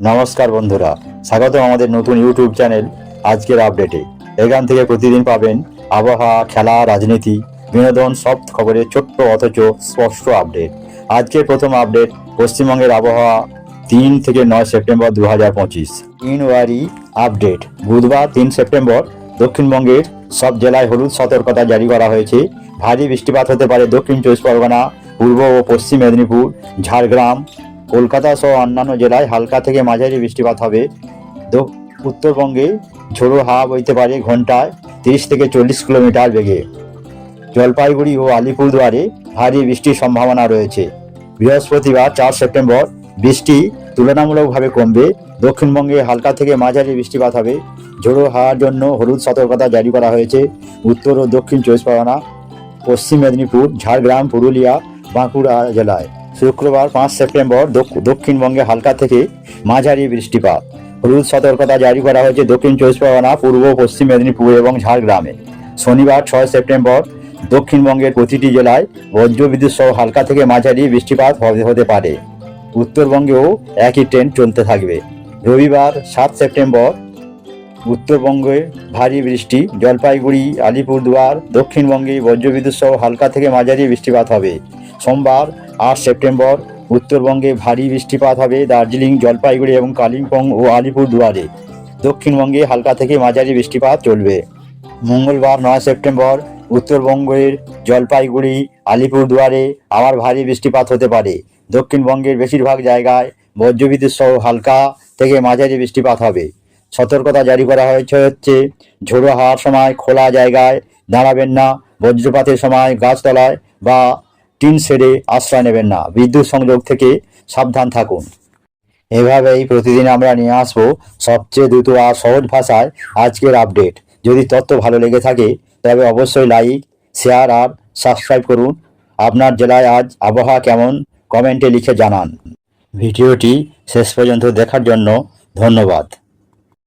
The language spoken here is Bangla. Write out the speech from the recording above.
নমস্কার বন্ধুরা স্বাগত আমাদের নতুন ইউটিউব চ্যানেল আজকের আপডেটে এখান থেকে প্রতিদিন পাবেন আবহাওয়া, খেলা, রাজনীতি, বিনোদন, সব খবরের ছোট্ট অথচ স্পষ্ট আপডেট আজকের প্রথম আপডেট পশ্চিমবঙ্গের আবহাওয়া, তিন থেকে নয় সেপ্টেম্বর দু হাজার পঁচিশ। ইনওয়ারি আপডেট বুধবার তিন সেপ্টেম্বর, দক্ষিণবঙ্গের সব জেলায় হলুদ সতর্কতা জারি করা হয়েছে। ভারী বৃষ্টিপাত হতে পারে দক্ষিণ চব্বিশ পরগনা, পূর্ব ও পশ্চিম মেদিনীপুর, ঝাড়গ্রাম কলকাতা সহ অন্যান্য জেলায় হালকা থেকে মাঝারি বৃষ্টিপাত হবে। উত্তরবঙ্গে ঝোড়ো হাওয়া বইতে পারে ঘন্টায় তিরিশ থেকে চল্লিশ কিলোমিটার বেগে। জলপাইগুড়ি ও আলিপুরদুয়ারে ভারী বৃষ্টির সম্ভাবনা রয়েছে। বৃহস্পতিবার চার সেপ্টেম্বর বৃষ্টি তুলনামূলকভাবে কমবে। দক্ষিণবঙ্গে হালকা থেকে মাঝারি বৃষ্টিপাত হবে। ঝোড়ো হাওয়ার জন্য হলুদ সতর্কতা জারি করা হয়েছে। উত্তর ও দক্ষিণ চব্বিশ পরগনা, পশ্চিম মেদিনীপুর, ঝাড়গ্রাম, পুরুলিয়া, বাঁকুড়া জেলায়। শুক্রবার পাঁচ সেপ্টেম্বর দক্ষিণবঙ্গে হালকা থেকে মাঝারি বৃষ্টিপাত। হলুদ সতর্কতা জারি করা হয়েছে দক্ষিণ চব্বিশ পরগনা, পূর্ব, পশ্চিম মেদিনীপুর এবং ঝাড়গ্রামে। শনিবার ছয় সেপ্টেম্বর দক্ষিণবঙ্গের প্রতিটি জেলায় বজ্রবিদ্যুৎ সহ হালকা থেকে মাঝারি বৃষ্টিপাত হতে পারে। উত্তরবঙ্গেও একই ট্রেন্ড চলতে থাকবে। রবিবার সাত সেপ্টেম্বর উত্তরবঙ্গে ভারী বৃষ্টি, জলপাইগুড়ি, আলিপুরদুয়ার, দক্ষিণবঙ্গে বজ্রবিদ্যুৎ সহ হালকা থেকে মাঝারি বৃষ্টিপাত হবে। সোমবার আট সেপ্টেম্বর। উত্তরবঙ্গে ভারী বৃষ্টিপাত হবে দার্জিলিং, জলপাইগুড়ি এবং কালিম্পং ও আলিপুরদুয়ারে। দক্ষিণবঙ্গে হালকা থেকে মাঝারি বৃষ্টিপাত চলবে। মঙ্গলবার নয় সেপ্টেম্বর উত্তরবঙ্গের জলপাইগুড়ি, আলিপুরদুয়ারে আবার ভারী বৃষ্টিপাত হতে পারে। দক্ষিণবঙ্গের বেশিরভাগ জায়গায় বজ্রবিদ্যুৎ সহ হালকা থেকে মাঝারি বৃষ্টিপাত হবে। সতর্কতা জারি করা হয়েছে হচ্ছে, ঝোড়ো হওয়ার সময় খোলা জায়গায় দাঁড়াবেন না। বজ্রপাতের সময় গাছতলায় বা টিন শেডে আশ্রয় নেবেন না। বিদ্যুৎ সংযোগ থেকে সাবধান থাকুন। এভাবেই প্রতিদিন আমরা নিয়ে আসব সবচেয়ে দ্রুত আর সহজ ভাষায় আজকের আপডেট। যদি তথ্য ভালো লেগে থাকে, তবে অবশ্যই লাইক, শেয়ার আর সাবস্ক্রাইব করুন। আপনার জেলায় আজ আবহাওয়া কেমন, কমেন্টে লিখে জানান। ভিডিওটি শেষ পর্যন্ত দেখার জন্য ধন্যবাদ।